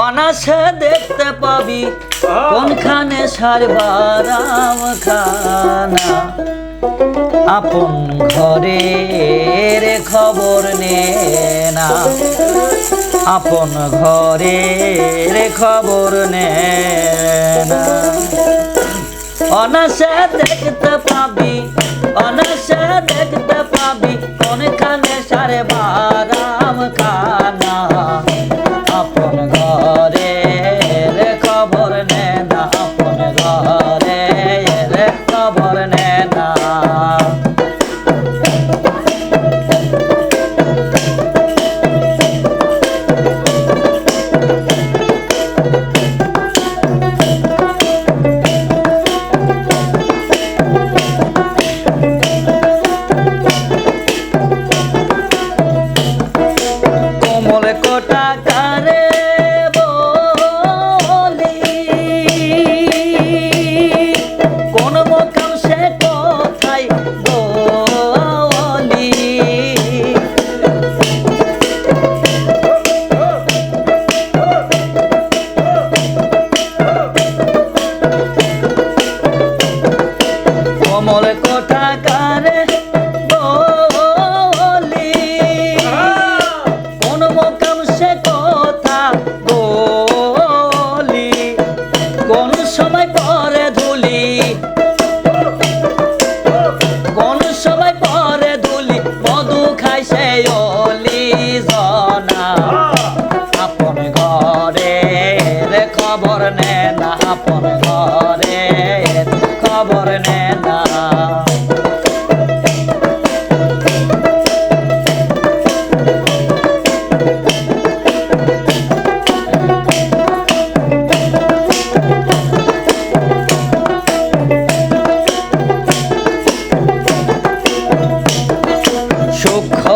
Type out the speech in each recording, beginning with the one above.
অনাসে দেখতে পাবি। কোনখানে সারবারাম খানা আপন ঘরের খবর নে না। আপন ঘরের খবর নে না। অনাসে দেখতে পাবি অনাসে দেখতে পাবি, কোনখানে সারে আপন ঘরে খবর নে না আপন ঘরে খবর নে না। সূক্ষ্ম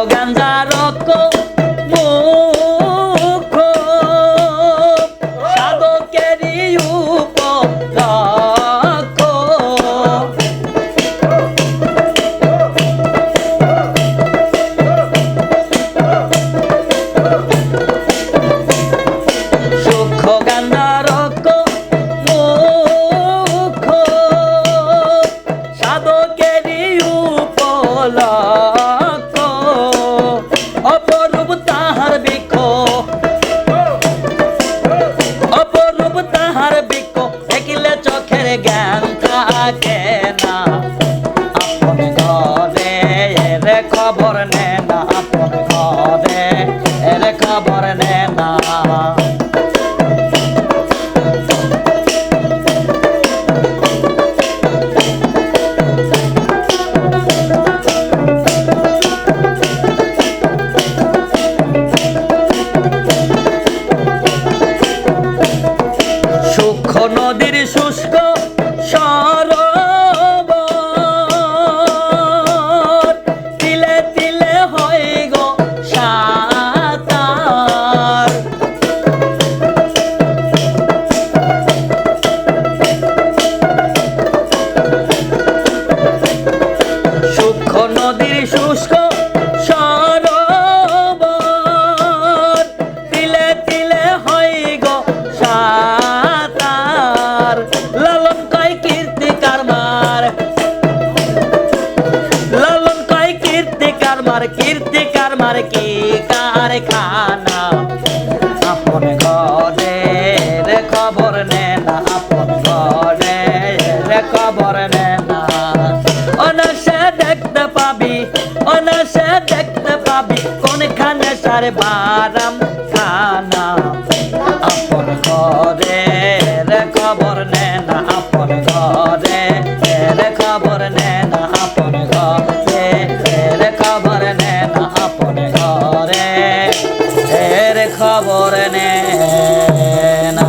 খবর নে না আপন ঘরে রে খবর নে না। নদীর শুষ্ক কারমার কি কারখানা? আপন ঘরে রে খবর নে না, আপন ঘরে খবর নে না। অনসে দেখতে পাবি অনসে দেখতে পাবি, কোনখানে সার বারাম? ঘরে এর খবর নে না।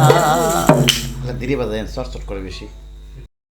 ধীরে বাজায় চট চট করে বেশি।